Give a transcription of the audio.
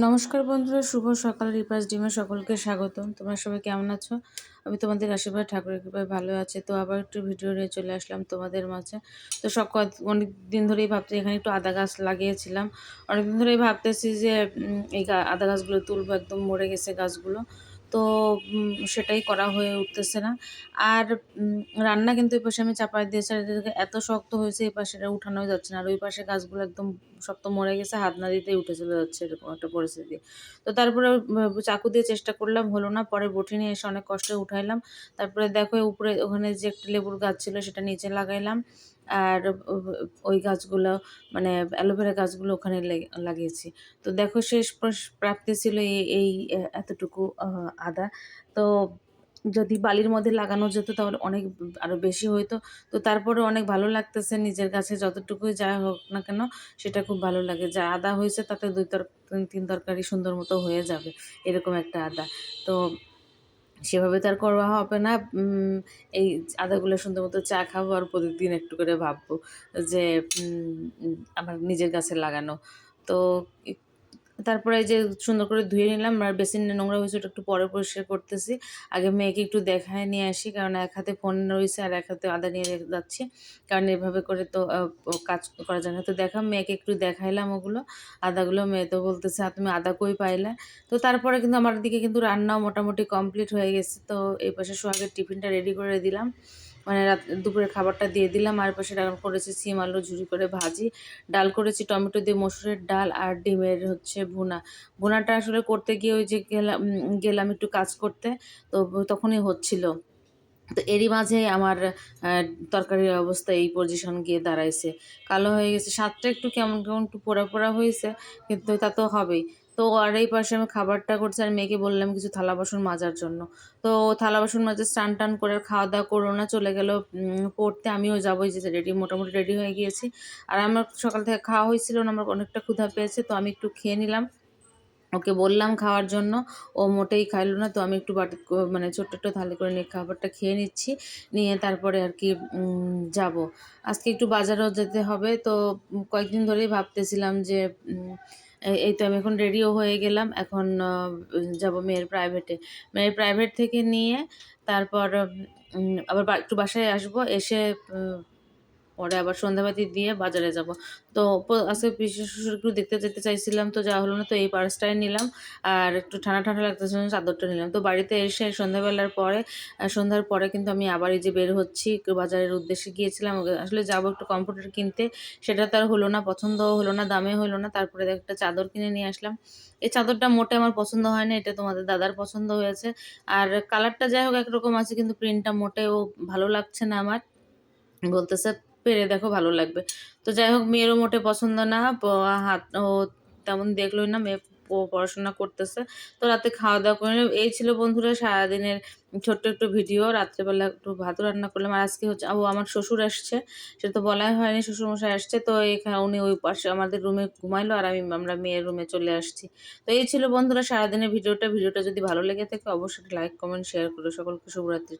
নমস্কার বন্ধুরা, শুভ সকাল। রিপাস ডিমে সকলকে স্বাগতম। তোমরা সবাই কেমন আছো? আমি তোমাদের আশীর্বাদ, ঠাকুরের কৃপায় ভালো আছে। তো আবার একটু ভিডিও নিয়ে চলে আসলাম তোমাদের মাঝে। তো সব অনেক দিন ধরেই ভাবতে, এখানে একটু আদা গাছ লাগিয়েছিলাম। অনেকদিন ধরেই ভাবতেছি যে এই আদা গাছগুলো তুলবো, একদম মরে গেছে গাছগুলো। তো সেটাই করা হয়ে উঠতেছে না। আর রান্না কিন্তু এই পাশে আমি চাপাই আর এত শক্ত হয়েছে এই পাশে উঠানোই যাচ্ছে না। আর ওই পাশে গাছগুলো একদম শক্ত মরে গেছে, হাত না দিতেই উঠে চলে যাচ্ছে এরকম একটা পরিস্থিতি। তো তারপরে চাকু দিয়ে চেষ্টা করলাম, হলো না। পরে বটি নিয়ে এসে অনেক কষ্টে উঠাইলাম। তারপরে দেখো উপরে ওখানে যে একটা লেবুর গাছ ছিল, সেটা নিচে লাগাইলাম। আর ওই গাছগুলো মানে অ্যালোভেরা গাছগুলো ওখানে লাগিয়েছি। তো দেখো শেষ প্রাপ্তি ছিল এই এই এতটুকু আদা। তো যদি বালির মধ্যে লাগানো যেত তাহলে অনেক আরও বেশি হইতো। তো তারপরে অনেক ভালো লাগতেছে নিজের কাছে যতটুকুই যা হোক না কেন, সেটা খুব ভালো লাগে। যা আদা হয়েছে তাতে দুই তর তিন তরকারি সুন্দর মতো হয়ে যাবে, এরকম একটা আদা। তো সেভাবে তো আর করা হবে না। এই আদাগুলো সুন্দর মতো চা খাব আর প্রতিদিন একটু করে ভাববো যে আমার নিজের গাছে লাগানো। তো তারপরে যে সুন্দর করে ধুয়ে নিলাম আর বেসিন নোংরা হয়েছে, ওটা একটু পরে পরিষ্কার করতেছি। আগে মেয়েকে একটু দেখায় নিয়ে আসি, কারণ এক হাতে ফোন রয়েছে আর এক হাতে আদা নিয়ে যাচ্ছি। কারণ এভাবে করে তো কাজ করা যায় না। তো দেখা, মেয়েকে একটু দেখাইলাম ওগুলো, আদাগুলো। মেয়ে তো বলতেছে তুমি আদা কই পাইলে? তো তারপরে কিন্তু আমার দিকে কিন্তু রান্নাও মোটামুটি কমপ্লিট হয়ে গেছে। তো এই পাশে সোহাগের টিফিনটা রেডি করে দিলাম। মানে রাত, দুপুরের খাবারটা দিয়ে দিলাম, আর পাশে রান্না করেছি, সিম, আলু ঝুড়ি করে ভাজি। ডাল করেছি টমেটো দিয়ে মসুরের ডাল আর ডিমের হচ্ছে ভুনা। ভুনাটা আসলে করতে গিয়ে ওই যে গেলাম গেলাম একটু কাজ করতে, তো তখনই হচ্ছিল। তো এরই মাঝে আমার তরকারির অবস্থা এই পজিশন গিয়ে দাঁড়াইছে। কালো হয়ে গেছে, স্বাদটা একটু কেমন কেমন একটু পোড়া পোড়া হয়েছে, কিন্তু তা তো হবেই। তো আর এই পাশে আমি খাবারটা করছি আর মেয়েকে বললাম কিছু থালা বাসন মাজার জন্য। তো থালা বাসন মাজে স্নান টান করে খাওয়া দাওয়া করো না, চলে গেল পড়তে আমিও যাবোই যে রেডি মোটামুটি রেডি হয়ে গিয়েছি। আর আমার সকাল থেকে খাওয়া হয়েছিল না, আমার অনেকটা ক্ষুধা পেয়েছে, তো আমি একটু খেয়ে নিলাম। ওকে বললাম খাওয়ার জন্য। ও মোটেই খাইলো না, তো আমি একটু বাটি মানে ছোট্ট একটু থালি করে নিয়ে খাবারটা খেয়ে নিচ্ছি। নিয়ে তারপরে আর কি যাব। আজকে একটু বাজারও যেতে হবে, তো কয়েকদিন ধরেই ভাবতেছিলাম যে এই তো আমি এখন রেডিও হয়ে গেলাম, এখন যাব মেয়ের প্রাইভেটে। মেয়ের প্রাইভেট থেকে নিয়ে তারপর আবার একটু বাসায় আসব, এসে পরে আবার সন্ধ্যাবাতি দিয়ে বাজারে যাব। তো আজকে পিসি শ্বশুর একটু দেখতে যেতে চাইছিলাম, তো যা হলো না, তো এই পার্সটাই নিলাম। আর একটু ঠান্ডা ঠান্ডা লাগতেছিল চাদরটা নিলাম। তো বাড়িতে এসে সন্ধ্যাবেলার পরে সন্ধ্যার পরে কিন্তু আমি আবার এই যে বের হচ্ছি বাজারের উদ্দেশ্যে গিয়েছিলাম। আসলে যাব একটু কম্পিউটার কিনতে। সেটা তো আর হলো না, পছন্দও হলো না, দামে হলো না। তারপরে একটা চাদর কিনে নিয়ে আসলাম। এই চাদরটা মোটে আমার পছন্দ হয় না, এটা তোমাদের দাদার পছন্দ হয়েছে। আর কালারটা যাই হোক একরকম আছে, কিন্তু প্রিন্টটা মোটেও ভালো লাগছে না আমার। বলতেছে পেরে দেখো ভালো লাগবে। তো যাই হোক, মেয়েরও মোটে পছন্দ না হাত ও তেমন দেখলোই না, মেয়ে পড়াশোনা করতেছে। তো রাতে খাওয়া দাওয়া করে। এই ছিল বন্ধুরা সারাদিনের ছোট্ট একটু ভিডিও। রাত্রেবেলা একটু ভাত রান্না করলাম। আর আজকে হচ্ছে ও আমার শ্বশুর আসছে। সেটা তো বলাই হয়নি, শ্বশুরমশাই আসছে। তো এখানে উনি ওই পাশে আমাদের রুমে ঘুমাইলো আর আমি আমরা মেয়ের রুমে চলে আসছি। তো এই ছিল বন্ধুরা সারাদিনের ভিডিওটা। ভিডিওটা যদি ভালো লেগে থাকে, অবশ্যই লাইক, কমেন্ট, শেয়ার করো। সকলকে শুভরাত্রি।